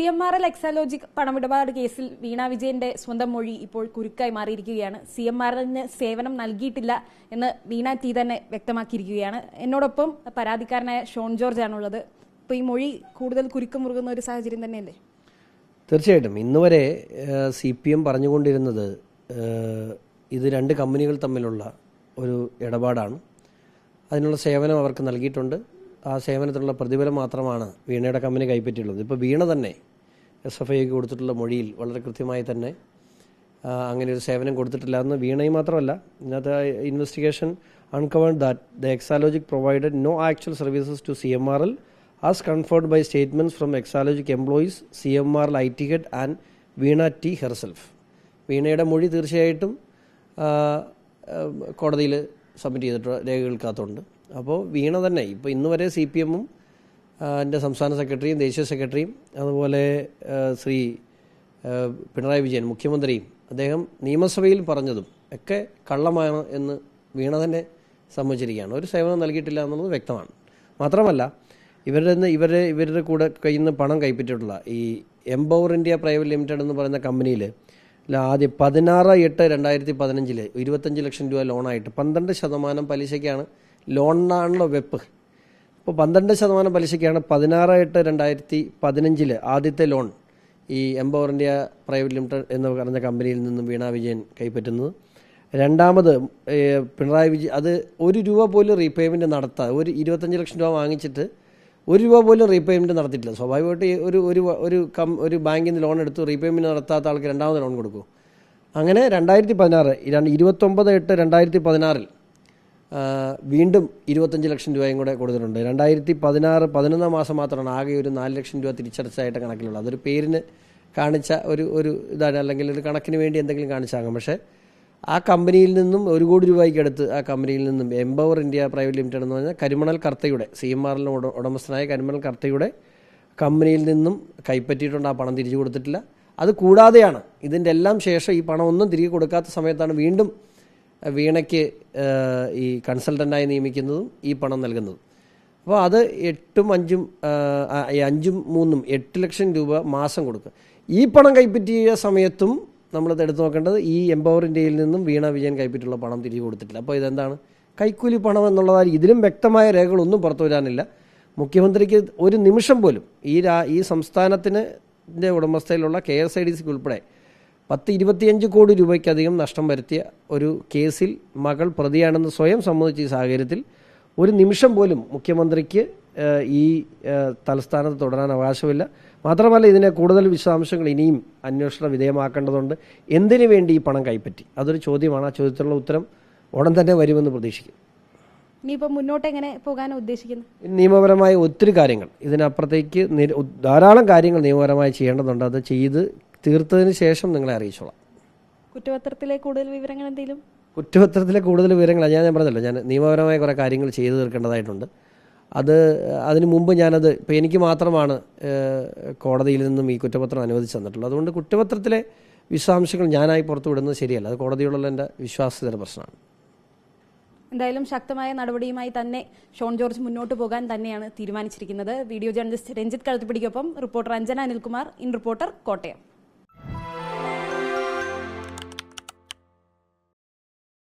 C M R L Exalogic പണമിടപാട് കേസിൽ വീണ വിജയന്റെ സ്വന്തം മൊഴി ഇപ്പോൾ കുരുക്കായി മാറിയിരിക്കുകയാണ്. സി എം ആർ എല്ലിന് സേവനം നൽകിയിട്ടില്ല എന്ന് വീണ ടി തന്നെ വ്യക്തമാക്കിയിരിക്കുകയാണ്. എന്നോടൊപ്പം പരാതിക്കാരനായ ഷോൺ ജോർജ് ആണുള്ളത് ഇപ്പൊ ഈ മൊഴി കൂടുതൽ കുരുക്ക് മുറുകുന്ന ഒരു സാഹചര്യം തന്നെയല്ലേ? തീർച്ചയായിട്ടും. ഇന്ന് വരെ സി പി എം പറഞ്ഞുകൊണ്ടിരുന്നത് ഇത് രണ്ട് കമ്പനികൾ തമ്മിലുള്ള ഒരു ഇടപാടാണ്. അതിനുള്ള സേവനം അവർക്ക് നൽകിയിട്ടുണ്ട്. ആ സേവനത്തിനുള്ള പ്രതിഫലം മാത്രമാണ് വീണയുടെ കമ്പനി കൈപ്പറ്റിയുള്ളത്. ഇപ്പോൾ വീണ തന്നെ എസ് എഫ് ഐക്ക് കൊടുത്തിട്ടുള്ള മൊഴിയിൽ വളരെ കൃത്യമായി തന്നെ അങ്ങനെ ഒരു സേവനം കൊടുത്തിട്ടില്ല എന്ന് വീണയും മാത്രമല്ല ഇന്നത്തെ investigation uncovered that the Exalogic provided no actual services to C M R L as confirmed by statements from Exalogic employees C M R L I T head and Veena T herself വീണയുടെ മൊഴി തീർച്ചയായിട്ടും കോടതിയിൽ submit ചെയ്തിട്ട് രേഖകൾക്കകത്തുണ്ട്. അപ്പോൾ വീണ തന്നെ ഇപ്പോൾ ഇന്ന് വരെ സി പി എമ്മും എന്റെ സംസ്ഥാന സെക്രട്ടറിയും ദേശീയ സെക്രട്ടറിയും അതുപോലെ ശ്രീ പിണറായി വിജയൻ മുഖ്യമന്ത്രിയും അദ്ദേഹം നിയമസഭയിൽ പറഞ്ഞതും ഒക്കെ കള്ളമാണ് എന്ന് വീണ തന്നെ സമ്മതിച്ചിരിക്കുകയാണ്. ഒരു സേവനം നൽകിയിട്ടില്ല എന്നുള്ളത് വ്യക്തമാണ്. മാത്രമല്ല ഇവരുടെ നിന്ന് ഇവരെ ഇവരുടെ കൂടെ കയ്യിൽ നിന്ന് പണം കൈപ്പറ്റിയിട്ടുള്ള ഈ എംപവർ ഇന്ത്യ പ്രൈവറ്റ് ലിമിറ്റഡ് എന്ന് പറയുന്ന കമ്പനിയിൽ ആദ്യം പതിനാറ് എട്ട് രണ്ടായിരത്തി പതിനഞ്ചിൽ ഇരുപത്തഞ്ച് ലക്ഷം രൂപ ലോണായിട്ട് പന്ത്രണ്ട് ശതമാനം പലിശയ്ക്കാണ് ലോണിനാണല്ലോ വെപ്പ് ഇപ്പോൾ പന്ത്രണ്ട് ശതമാനം പലിശയ്ക്കാണ് പതിനാറ് എട്ട് രണ്ടായിരത്തി പതിനഞ്ചിൽ ആദ്യത്തെ ലോൺ ഈ എംപവർ ഇന്ത്യ പ്രൈവറ്റ് ലിമിറ്റഡ് എന്ന് പറഞ്ഞ കമ്പനിയിൽ നിന്നും വീണ വിജയൻ കൈപ്പറ്റുന്നത്. രണ്ടാമത് പിണറായി വിജയൻ അത് ഒരു രൂപ പോലും റീപേയ്മെന്റ് നടത്താതെ ഒരു ഇരുപത്തഞ്ച് ലക്ഷം രൂപ വാങ്ങിച്ചിട്ട് ഒരു രൂപ പോലും റീപേയ്മെന്റ് നടത്തിയിട്ടില്ല സ്വാഭാവികമായിട്ട് ഒരു ഒരു ഒരു കം ഒരു ബാങ്കിൽ നിന്ന് ലോൺ എടുത്ത് റീപേയ്മെന്റ് നടത്താത്ത ആൾക്ക് രണ്ടാമത് ലോൺ കൊടുക്കും. അങ്ങനെ രണ്ടായിരത്തി പതിനാറ് ഇരുപത്തൊമ്പത് എട്ട് രണ്ടായിരത്തി പതിനാറിൽ വീണ്ടും ഇരുപത്തഞ്ച് ലക്ഷം രൂപയും കൂടെ കൊടുത്തിട്ടുണ്ട്. രണ്ടായിരത്തി പതിനാറ് പതിനൊന്നാം മാസം മാത്രമാണ് ആകെ ഒരു നാല് ലക്ഷം രൂപ തിരിച്ചടച്ചായിട്ട് കണക്കിലുള്ളത്. അതൊരു പേരിന് കാണിച്ച ഒരു ഒരു ഇതാണ്. അല്ലെങ്കിൽ ഒരു കണക്കിന് വേണ്ടി എന്തെങ്കിലും കാണിച്ചാകാം. പക്ഷേ ആ കമ്പനിയിൽ നിന്നും ഒരു കോടി രൂപയ്ക്ക് അടുത്ത് ആ കമ്പനിയിൽ നിന്നും എംപവർ ഇന്ത്യ പ്രൈവറ്റ് ലിമിറ്റഡ് എന്ന് പറഞ്ഞാൽ കരിമണൽ കർത്തയുടെ സി എം ആറിലെ ഉടമസ്ഥനായ കരിമണൽ കർത്തയുടെ കമ്പനിയിൽ നിന്നും കൈപ്പറ്റിയിട്ടുണ്ട്. ആ പണം തിരിച്ചു കൊടുത്തിട്ടില്ല. അത് കൂടാതെയാണ് ഇതിന്റെ എല്ലാം ശേഷം ഈ പണം ഒന്നും തിരികെ കൊടുക്കാത്ത സമയത്താണ് വീണ്ടും വീണയ്ക്ക് ഈ കൺസൾട്ടന്റായി നിയമിക്കുന്നതും ഈ പണം നൽകുന്നതും. അപ്പോൾ അത് എട്ടും അഞ്ചും അഞ്ചും മൂന്നും എട്ട് ലക്ഷം രൂപ മാസം കൊടുക്കുക. ഈ പണം കൈപ്പറ്റിയ സമയത്തും നമ്മളത് എടുത്തു നോക്കേണ്ടത് ഈ എംപവർ ഇന്ത്യയിൽ നിന്നും വീണ വിജയൻ കൈപ്പറ്റിയുള്ള പണം തിരികെ കൊടുത്തിട്ടില്ല. അപ്പോൾ ഇതെന്താണ്? കൈക്കൂലി പണം എന്നുള്ളതാൽ ഇതിലും വ്യക്തമായ രേഖകളൊന്നും പുറത്തു വരാനില്ല. മുഖ്യമന്ത്രിക്ക് ഒരു നിമിഷം പോലും ഈ ഈ സംസ്ഥാനത്തിന് ഉടമസ്ഥയിലുള്ള കെ എസ് ഐ ഡി സിക്ക് ഉൾപ്പെടെ പത്ത് ഇരുപത്തിയഞ്ച് കോടി രൂപയ്ക്കധികം നഷ്ടം വരുത്തിയ ഒരു കേസിൽ മകൾ പ്രതിയാണെന്ന് സ്വയം സമ്മതിച്ച ഈ സാഹചര്യത്തിൽ ഒരു നിമിഷം പോലും മുഖ്യമന്ത്രിക്ക് ഈ തലസ്ഥാനത്ത് തുടരാൻ അവകാശമില്ല. മാത്രമല്ല ഇതിനെ കൂടുതൽ വിശദാംശങ്ങൾ ഇനിയും അന്വേഷണ വിധേയമാക്കേണ്ടതുണ്ട്. എന്തിനു വേണ്ടി ഈ പണം കൈപ്പറ്റി? അതൊരു ചോദ്യമാണ്. ആ ചോദ്യത്തിനുള്ള ഉത്തരം ഉടൻ തന്നെ വരുമെന്ന് പ്രതീക്ഷിക്കും ഇനിയിപ്പോൾ മുന്നോട്ട് എങ്ങനെ പോകാൻ ഉദ്ദേശിക്കുന്നത്? നിയമപരമായ ഒത്തിരി കാര്യങ്ങൾ. ഇതിനപ്പുറത്തേക്ക് ധാരാളം കാര്യങ്ങൾ നിയമപരമായി ചെയ്യേണ്ടതുണ്ട്. അത് ചെയ്ത് തീർത്തതിന് ശേഷം നിങ്ങളെ അറിയിച്ചോളാം. കുറ്റപത്രത്തിലെ കൂടുതൽ വിവരങ്ങൾ എന്തെങ്കിലും? കുറ്റപത്രത്തിലെ കൂടുതൽ വിവരങ്ങൾ ഞാൻ ഞാൻ പറഞ്ഞല്ലോ ഞാൻ നിയമപരമായ കുറേ കാര്യങ്ങൾ ചെയ്തു തീർക്കേണ്ടതായിട്ടുണ്ട്. അത് അതിനു മുമ്പ് ഞാനത് ഇപ്പോൾ എനിക്ക് മാത്രമാണ് കോടതിയിൽ നിന്നും ഈ കുറ്റപത്രം അനുവദിച്ചു തന്നിട്ടുള്ളത്. അതുകൊണ്ട് കുറ്റപത്രത്തിലെ വിശദാംശങ്ങൾ ഞാനായി പുറത്തു വിടുന്നത് ശരിയല്ല. അത് കോടതിയോടുള്ള എന്റെ വിശ്വാസ്യതയുടെ പ്രശ്നമാണ്. എന്തായാലും ശക്തമായ നടപടിയുമായി തന്നെ ഷോൺ ജോർജ് മുന്നോട്ട് പോകാൻ തന്നെയാണ് തീരുമാനിച്ചിരിക്കുന്നത്. Video journalist Ranjith കഴുത്തുപിടിക്കൊപ്പം reporter Anjana Anilkumar in reporter Kottayam.